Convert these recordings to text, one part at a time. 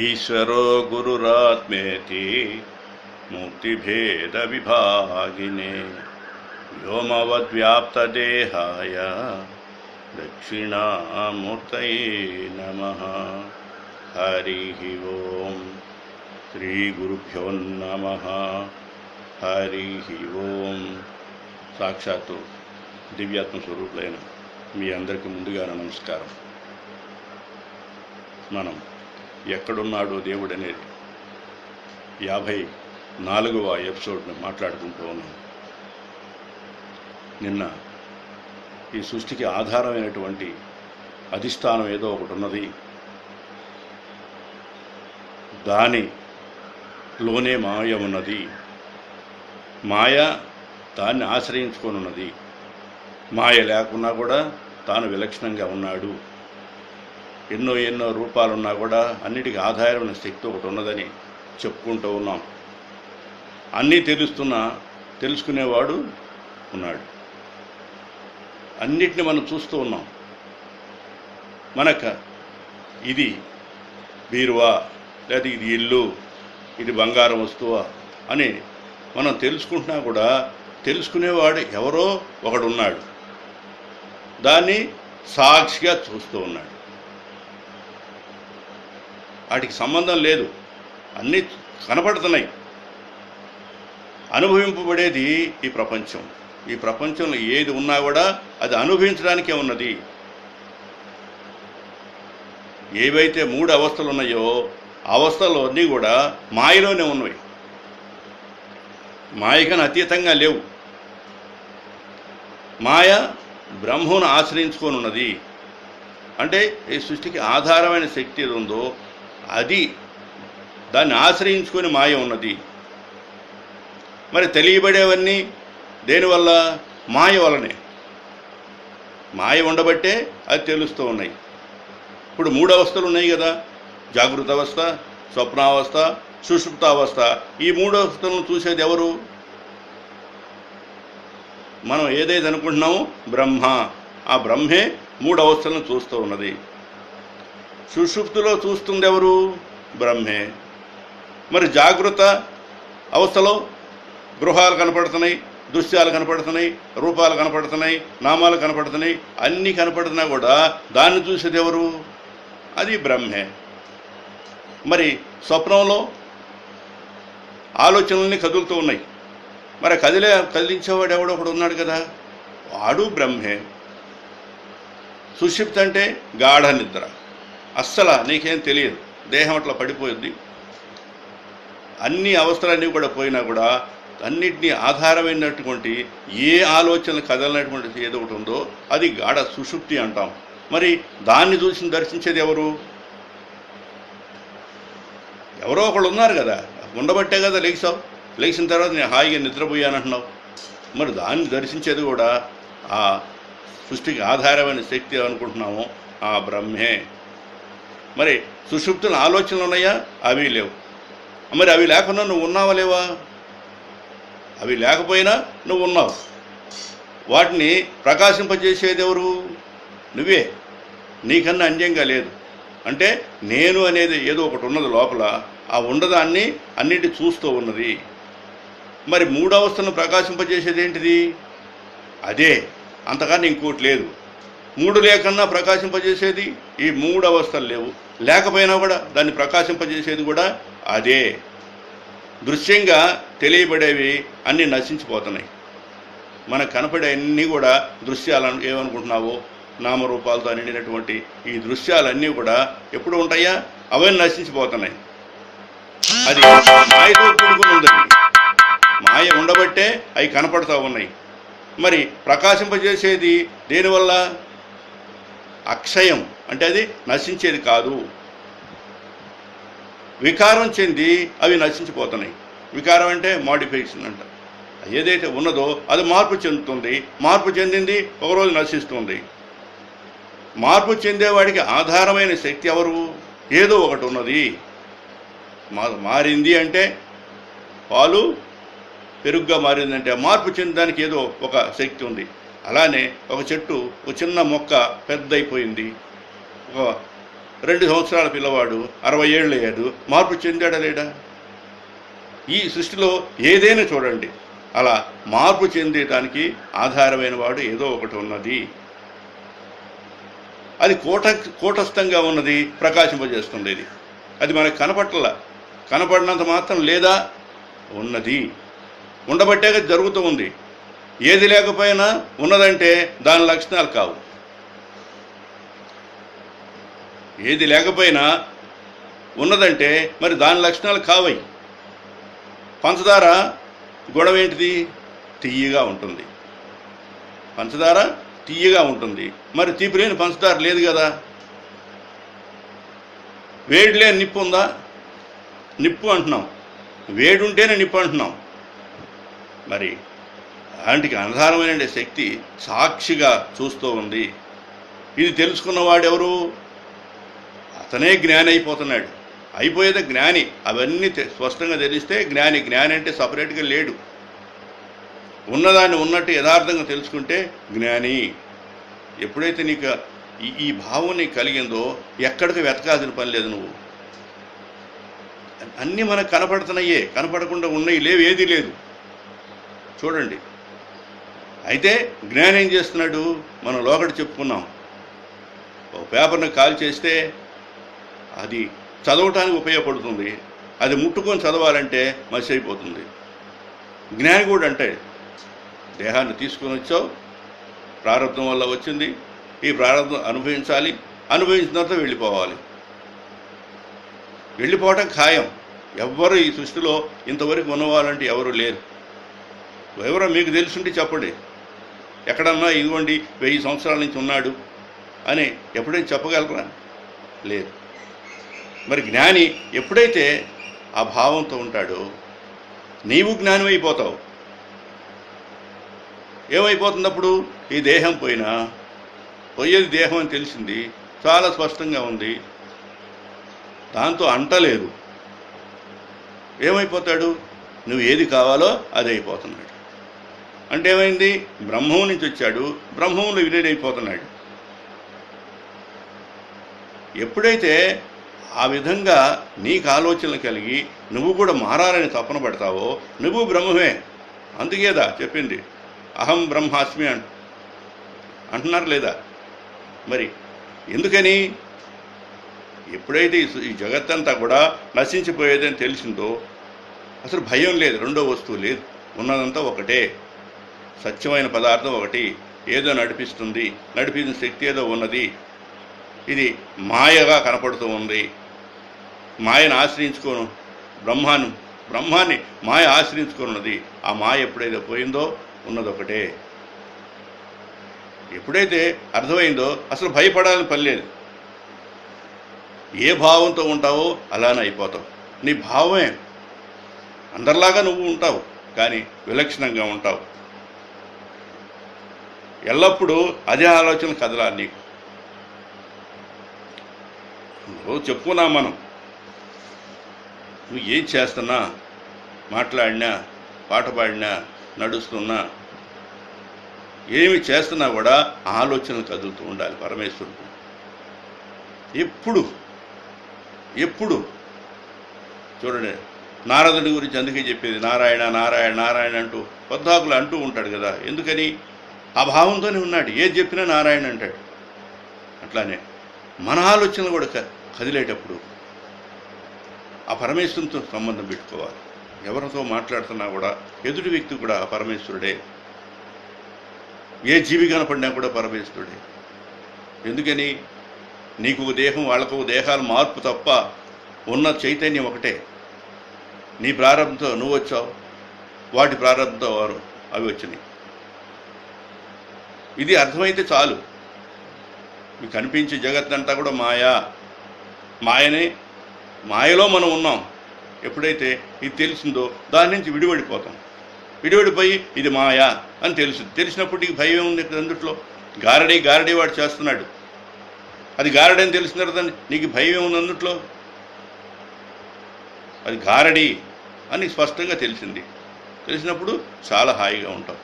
ఈశ్వరో గురురాత్మేతి ముక్తిభేదవిభాగినే వ్యోమవద్వ్యాప్తదేహాయ దక్షిణామూర్తయే నమ హరి ఓం శ్రీగురుభ్యో నమ హరి ఓం సాక్షాత్తు దివ్యాత్మ స్వరూపులైన మీ అందరికీ ముందుగా నమస్కారం మనం ఎక్కడున్నాడో దేవుడు అనేది యాభై నాలుగవ ఎపిసోడ్ను మాట్లాడుకుంటూ ఉన్నాం నిన్న ఈ సృష్టికి ఆధారమైనటువంటి అధిష్టానం ఏదో ఒకటి ఉన్నది. దానిలోనే మాయ ఉన్నది. మాయ దాన్ని ఆశ్రయించుకొని ఉన్నది. మాయ లేకున్నా కూడా తాను విలక్షణంగా ఉన్నాడు. ఎన్నో ఎన్నో రూపాలున్నా కూడా అన్నిటికీ ఆధారమైన శక్తి ఒకటి ఉన్నదని చెప్పుకుంటూ ఉన్నాం. అన్నీ తెలుస్తున్నా తెలుసుకునేవాడు ఉన్నాడు. అన్నిటిని మనం చూస్తూ ఉన్నాం. మనక ఇది బీరువా లేదా ఇది ఇల్లు ఇది బంగారం వస్తువా అని మనం తెలుసుకుంటున్నా కూడా తెలుసుకునేవాడు ఎవరో ఒకడున్నాడు. దాన్ని సాక్షిగా చూస్తూ ఉన్నాడు. వాటికి సంబంధం లేదు. అన్నీ కనపడుతున్నాయి. అనుభవింపబడేది ఈ ప్రపంచం. ఈ ప్రపంచంలో ఏది ఉన్నా కూడా అది అనుభవించడానికే ఉన్నది. ఏవైతే మూడు అవస్థలు ఉన్నాయో అవస్థలు అన్నీ కూడా మాయలోనే ఉన్నవి. మాయకని అతీతంగా లేవు. మాయ బ్రహ్మను ఆశ్రయించుకొని ఉన్నది. అంటే ఈ సృష్టికి ఆధారమైన శక్తి ఏది ఉందో అది దాన్ని ఆశ్రయించుకొని మాయ ఉన్నది. మరి తెలియబడేవన్నీ దేనివల్ల? మాయ వలనే. మాయ ఉండబట్టే అది తెలుస్తూ ఉన్నాయి. ఇప్పుడు మూడు అవస్థలు ఉన్నాయి కదా. జాగృత అవస్థ స్వప్నావస్థ సుషుప్తావస్థ ఈ మూడు అవస్థలను చూసేది ఎవరు? మనం ఏదైతే అనుకుంటున్నామో బ్రహ్మ. ఆ బ్రహ్మే మూడు అవస్థలను చూస్తూ ఉన్నది. సుషుప్తిలో చూస్తుంది ఎవరు బ్రహ్మే. మరి జాగృత అవస్థలో గృహాలు కనపడుతున్నాయి దృశ్యాలు కనపడుతున్నాయి రూపాలు కనపడుతున్నాయి నామాలు కనపడుతున్నాయి అన్నీ కనపడుతున్నా కూడా దాన్ని చూసేది ఎవరు? అది బ్రహ్మే. మరి స్వప్నంలో ఆలోచనల్ని కదులుతూ ఉన్నాయి. మరి కదిలే కదిలించేవాడు ఎవడో ఒకడు ఉన్నాడు కదా? వాడు బ్రహ్మే. సుషిప్తి అంటే గాఢ నిద్ర. అస్సలు నీకేం తెలియదు. దేహం అట్లా పడిపోయింది. అన్ని అవసరాలన్నీ కూడా పోయినా కూడా అన్నిటినీ ఆధారమైనటువంటి ఏ ఆలోచన కదలనటువంటి ఏదో ఒకటి ఉందో అది గాఢ సుషుప్తి అంటాం. మరి దాన్ని చూసి దర్శించేది ఎవరు? ఎవరో ఒకళ్ళు ఉన్నారు కదా. ఉండబట్టే కదా లేచావు. లేచిన తర్వాత నేను హాయిగా నిద్రపోయానంటున్నావు. మరి దాన్ని దర్శించేది కూడా ఆ సృష్టికి ఆధారమైన శక్తి అనుకుంటున్నాము ఆ బ్రహ్మే. మరి సుషుప్తుల ఆలోచనలు ఉన్నాయా? అవి లేవు. మరి అవి లేకుండా నువ్వు ఉన్నావా లేవా? అవి లేకపోయినా నువ్వు ఉన్నావు. వాటిని ప్రకాశింపజేసేది ఎవరు? నువ్వే. నీకన్నా అన్యంగా లేదు. అంటే నేను అనేది ఏదో ఒకటి ఉన్నది లోపల ఆ ఉండదాన్ని అన్నిటి చూస్తూ ఉన్నది. మరి మూడవస్థను ప్రకాశింపజేసేది ఏంటిది? అదే. అంతకన్నా ఇంకోటి లేదు. మూడు లేకన్నా ప్రకాశింపజేసేది ఈ మూడు అవస్థలు లేవు. లేకపోయినా కూడా దాన్ని ప్రకాశింపజేసేది కూడా అదే. దృశ్యంగా తెలియబడేవి అన్నీ నశించిపోతున్నాయి. మనకు కనపడే అన్నీ కూడా దృశ్యాలను ఏమనుకుంటున్నావో నామరూపాలతో నిండినటువంటి ఈ దృశ్యాలన్నీ కూడా ఎప్పుడు ఉంటాయా? అవన్నీ నశించిపోతున్నాయి. అది మాయతో కూడుకుని ఉందండి మాయ ఉండబట్టే అవి కనపడుతూ ఉన్నాయి. మరి ప్రకాశింపజేసేది దేనివల్ల? అక్షయం అంటే అది నశించేది కాదు. వికారం చెంది అవి నశించిపోతున్నాయి. వికారం అంటే మాడిఫికేషన్ అంట. ఏదైతే ఉన్నదో అది మార్పు చెందుతుంది. మార్పు చెందింది ఒకరోజు నశిస్తుంది. మార్పు చెందేవాడికి ఆధారమైన శక్తి ఎవరు? ఏదో ఒకటి ఉన్నది. మా మారింది అంటే పాలు పెరుగ్గా మారిందంటే మార్పు చెందడానికి ఏదో ఒక శక్తి ఉంది. అలానే ఒక చెట్టు ఒక చిన్న మొక్క పెద్దయిపోయింది. ఒక రెండు సంవత్సరాల పిల్లవాడు అరవై ఏళ్ళు అయ్యాడు మార్పు చెందాడా లేడా ఈ సృష్టిలో ఏదైనా చూడండి. అలా మార్పు చెందేదానికి ఆధారమైన వాడు ఏదో ఒకటి ఉన్నది. అది కోట కూటస్థంగా ఉన్నది ప్రకాశింపజేస్తుంది ఇది. అది మనకు కనపట్ల. కనపడినంత మాత్రం లేదా? ఉన్నది. ఉండబట్టేగా జరుగుతూ ఉంది. ఏది లేకపోయినా ఉన్నదంటే దాని లక్షణాలు కావు. ఏది లేకపోయినా ఉన్నదంటే మరి దాని లక్షణాలు కావయి పంచదార గొడవ ఏంటిది? తీయగా ఉంటుంది. పంచదార తీయగా ఉంటుంది. మరి తీపి లేని పంచదార లేదు కదా. వేడి లేని నిప్పు ఉందా? నిప్పు అంటున్నాం. వేడి ఉంటేనే నిప్పు అంటున్నాం. మరి అలాంటికి ఆధారమైన శక్తి సాక్షిగా చూస్తూ ఉంది. ఇది తెలుసుకున్నవాడెవరు అతనే జ్ఞాని అయిపోతున్నాడు అయిపోయేది జ్ఞాని. అవన్నీ తె- స్పష్టంగా తెలిస్తే జ్ఞాని జ్ఞాని అంటే సపరేట్గా లేడు. ఉన్నదాన్ని ఉన్నట్టు యథార్థంగా తెలుసుకుంటే జ్ఞాని. ఎప్పుడైతే నీకు ఈ ఈ భావం నీకు కలిగిందో ఎక్కడికి వెతకాల్సిన పని లేదు నువ్వు. అన్నీ మనకు కనపడుతున్నాయే. కనపడకుండా ఉన్నాయి లేవు ఏదీ లేదు. చూడండి. అయితే జ్ఞానం ఏం చేస్తున్నాడు? మనం లోకటి చెప్పుకున్నాం. ఓ పేపర్ని కాల్ చేస్తే అది చదవటానికి ఉపయోగపడుతుంది. అది ముట్టుకొని చదవాలంటే మసి అయిపోతుంది జ్ఞాని కూడా అంటే దేహాన్ని తీసుకొని వచ్చావు ప్రారంభం వల్ల వచ్చింది. ఈ ప్రారంభం అనుభవించాలి. అనుభవించిన తర్వాత వెళ్ళిపోవాలి. వెళ్ళిపోవటం ఖాయం. ఎవ్వరు ఈ సృష్టిలో ఇంతవరకు ఉన్నవాళ్ళంటే ఎవరు లేరు. ఎవరో మీకు తెలుసుంటే చెప్పండి. ఎక్కడన్నా ఇదిగోండి వెయ్యి సంవత్సరాల నుంచి ఉన్నాడు అని ఎప్పుడైనా చెప్పగలరా? లేదు. మరి జ్ఞాని ఎప్పుడైతే ఆ భావంతో ఉంటాడో నీవు జ్ఞానం అయిపోతావు ఏమైపోతుంది అప్పుడు ఈ దేహం పోయినా? పోయేది దేహం అని తెలిసింది. చాలా స్పష్టంగా ఉంది. దాంతో అంటలేదు ఏమైపోతాడు? నువ్వు ఏది కావాలో అది అయిపోతున్నాడు. అంటే ఏమైంది? బ్రహ్మం నుంచి వచ్చాడు. బ్రహ్మంలో విలీనైపోతున్నాడు ఎప్పుడైతే ఆ విధంగా నీకు ఆలోచనలు కలిగి నువ్వు కూడా మారాలని తపన పడతావో నువ్వు బ్రహ్మమే. అందుకేదా చెప్పింది. అహం బ్రహ్మాస్మి అంట అంటున్నారు లేదా? మరి ఎందుకని? ఎప్పుడైతే ఈ ఈ జగత్తంతా కూడా నశించిపోయేదని తెలిసిందో అసలు భయం లేదు. రెండో వస్తువు లేదు. ఉన్నదంతా ఒకటే. సత్యమైన పదార్థం ఒకటి ఏదో నడిపిస్తుంది నడిపించిన శక్తి ఏదో ఉన్నది. ఇది మాయగా కనపడుతూ ఉంది. మాయను ఆశ్రయించుకోను. బ్రహ్మాను బ్రహ్మాన్ని మాయ ఆశ్రయించుకున్నది ఆ మాయ ఎప్పుడైతే పోయిందో ఉన్నదొకటే ఎప్పుడైతే అర్థమైందో అసలు భయపడాలని పని లేదు. ఏ భావంతో ఉంటావో అలానే అయిపోతావు. నీ భావమే. అందరిలాగా నువ్వు ఉంటావు కానీ విలక్షణంగా ఉంటావు. ఎల్లప్పుడూ అదే ఆలోచన కదలా నీకు? రోజు మనం. నువ్వు ఏం చేస్తున్నా మాట్లాడినా పాట పాడినా నడుస్తున్నా ఏమి చేస్తున్నా కూడా ఆలోచనలు కదులుతూ ఉండాలి పరమేశ్వరుడు. ఎప్పుడు ఎప్పుడు? చూడండి నారదుడి గురించి అందుకే చెప్పేది నారాయణ నారాయణ నారాయణ అంటూ పద్దాకులు అంటూ ఉంటాడు కదా ఎందుకని? ఆ భావంతోనే ఉన్నాడు. ఏది చెప్పినా నారాయణ అంటాడు. అట్లానే మన ఆలోచనలు కూడా కదిలేటప్పుడు ఆ పరమేశ్వరునితో సంబంధం పెట్టుకోవాలి. ఎవరితో మాట్లాడుతున్నా కూడా ఎదుటి వ్యక్తి కూడా పరమేశ్వరుడే. ఏ జీవి కనపడినా కూడా పరమేశ్వరుడే. ఎందుకని? నీకు దేహం వాళ్ళకు దేహాలు మార్పు తప్ప ఉన్న చైతన్యం ఒకటే. నీ ప్రారంభంతో నువ్వు వచ్చావు వాటి ప్రారంభంతో వారు అవి వచ్చినాయి. ఇది అర్థమైతే చాలు. మీకు కనిపించే జగత్తంతా కూడా మాయా. మాయనే మాయలో మనం ఉన్నాం. ఎప్పుడైతే ఇది తెలిసిందో దాని నుంచి విడివడిపోతాం. విడివడిపోయి ఇది మాయా అని తెలుసు. తెలిసినప్పుడు నీకు భయం ఉంది ఇక్కడ అందుట్లో. గారడీ గారడీ వాడు చేస్తున్నాడు. అది గారడని అని తెలిసిన తర్వాత నీకు భయం ఏముంది అందుట్లో? అది గారడీ అని స్పష్టంగా తెలిసింది. తెలిసినప్పుడు చాలా హాయిగా ఉంటాం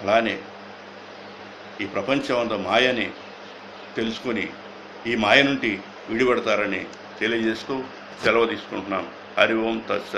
అలానే ఈ ప్రపంచం అంత మాయని తెలుసుకొని ఈ మాయ నుండి విడిపడతారని తెలియజేస్తూ సెలవు తీసుకుంటున్నాను. హరి ఓం తత్స